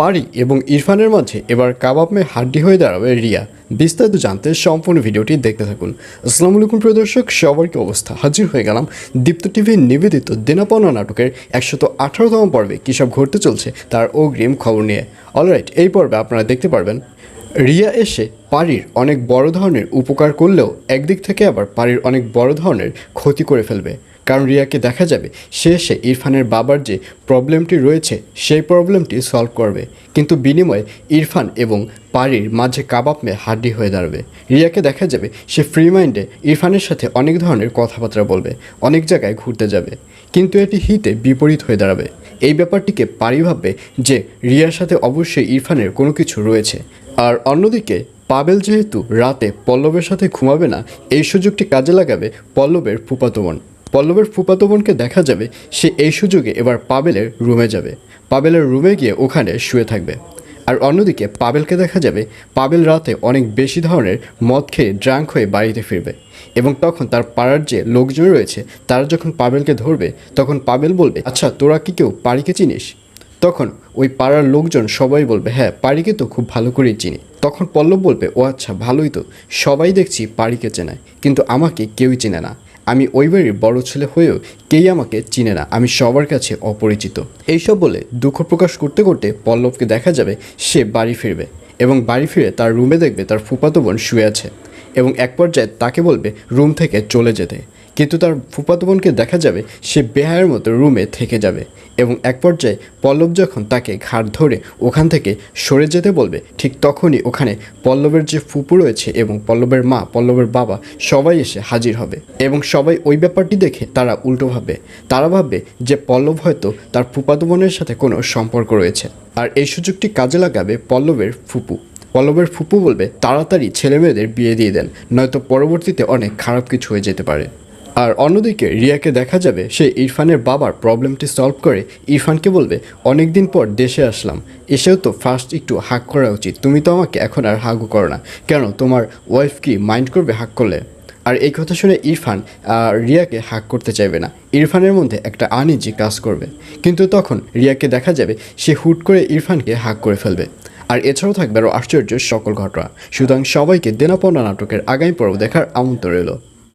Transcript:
পারি এবং ইরফানের মাঝে এবার কাবাব মে হাড্ডি হয়ে দাঁড়াবে রিয়া। বিস্তারিত জানতে সম্পূর্ণ ভিডিওটি দেখতে থাকুন। আসসালামু আলাইকুম প্রিয় দর্শক, সবার কি অবস্থা? হাজির হয়ে গেলাম দীপ্ত টিভির নিবেদিত দেনাপাওনা নাটকের একশত আঠারোতম পর্বে। কী সব ঘটতে চলছে তার অগ্রিম খবর নিয়ে। অলরাইট, এই পর্বে আপনারা দেখতে পারবেন, রিয়া এসে পারির অনেক বড় ধরনের উপকার করলেও একদিক থেকে আবার পারির অনেক বড় ধরনের ক্ষতি করে ফেলবে। কারণ রিয়াকে দেখা যাবে সে এসে ইরফানের বাবার যে প্রবলেমটি রয়েছে সেই প্রবলেমটি সলভ করবে। কিন্তু বিনিময়ে ইরফান এবং পারির মাঝে কাবাব মেয়ে হাড্ডি হয়ে দাঁড়াবে। রিয়াকে দেখা যাবে সে ফ্রি মাইন্ডে ইরফানের সাথে অনেক ধরনের কথাবার্তা বলবে, অনেক জায়গায় ঘুরতে যাবে। কিন্তু এটি হিতে বিপরীত হয়ে দাঁড়াবে। এই ব্যাপারটিকে পারি ভাববে যে রিয়ার সাথে অবশ্যই ইরফানের কোনো কিছু রয়েছে। আর অন্যদিকে, পাবেল যেহেতু রাতে পল্লবের সাথে ঘুমাবে না, এই সুযোগটি কাজে লাগাবে পল্লবের ফুপাতো বোন। পল্লবের ফুপাতো বোনকে দেখা যাবে, সে এই সুযোগে এবার পাবেলের রুমে যাবে। পাবেলের রুমে গিয়ে ওখানে শুয়ে থাকবে। আর অন্যদিকে পাবেলকে দেখা যাবে, পাবেল রাতে অনেক বেশি ধরনের মদ খেয়ে ড্রাঙ্ক হয়ে বাড়িতে ফিরবে। এবং তখন তার পাড়ার যে লোকজন রয়েছে, তারা যখন পাবেলকে ধরবে, তখন পাবেল বলবে আচ্ছা তোরা কি কেউ পাড়িকে চিনিস? তখন ওই পাড়ার লোকজন সবাই বলবে হ্যাঁ পাড়িকে তো খুব ভালো করেই চিনি। তখন পল্লব বলবে, ও আচ্ছা ভালোই তো। সবাই দেখছি পাড়িকে চেনায়, কিন্তু আমাকে কেউই চেনে না। আমি ওই বাড়ির বড় ছেলে হয়েও কেই আমাকে চিনে না। আমি সবার কাছে অপরিচিত। এইসব বলে দুঃখ প্রকাশ করতে করতে পল্লবকে দেখা যাবে সে বাড়ি ফিরবে এবং বাড়ি ফিরে তার রুমে দেখবে তার ফুপাতো বোন শুয়ে আছে এবং এক পর্যায়ে তাকে বলবে রুম থেকে চলে যেতে। কিন্তু তার ফুপাতো বোনকে দেখা যাবে সে বেহায়ের মতো রুমে থেকে যাবে এবং এক পর্যায়ে পল্লব যখন তাকে ঘাড় ধরে ওখান থেকে সরে যেতে বলবে, ঠিক তখনই ওখানে পল্লবের যে ফুপু রয়েছে এবং পল্লবের মা, পল্লবের বাবা সবাই এসে হাজির হবে এবং সবাই ওই ব্যাপারটি দেখে তারা উল্টো ভাববে। তারা ভাববে যে পল্লব হয়তো তার ফুপাতো বোনের সাথে কোনো সম্পর্ক রয়েছে। আর এই সুযোগটি কাজে লাগাবে পল্লবের ফুপু। পল্লবের ফুপু বলবে, তাড়াতাড়ি ছেলেমেয়েদের বিয়ে দিয়ে দেন, নয়তো পরবর্তীতে অনেক খারাপ কিছু হয়ে যেতে পারে। আর অন্যদিকে রিয়াকে দেখা যাবে সে ইরফানের বাবার প্রবলেমটি সলভ করে ইরফানকে বলবে অনেক দিন পর দেশে আসলাম। এসেও তো ফার্স্ট একটু হাক করা উচিত। তুমি তো আমাকে এখন আর হাগও করো না। কেন? তোমার ওয়াইফ কি মাইন্ড করবে হাক করলে? আর এই কথা শুনে ইরফান রিয়াকে হাক করতে চাইবে না। ইরফানের মধ্যে একটা আনিজি কাজ করবে। কিন্তু তখন রিয়াকে দেখা যাবে সে হুট করে ইরফানকে হাক করে ফেলবে। আর এছাড়াও থাকবে আরও আশ্চর্য সকল ঘটনা। সুতরাং সবাইকে দেনাপনা নাটকের আগামী পর্ব দেখার আমন্ত্রণ রইল।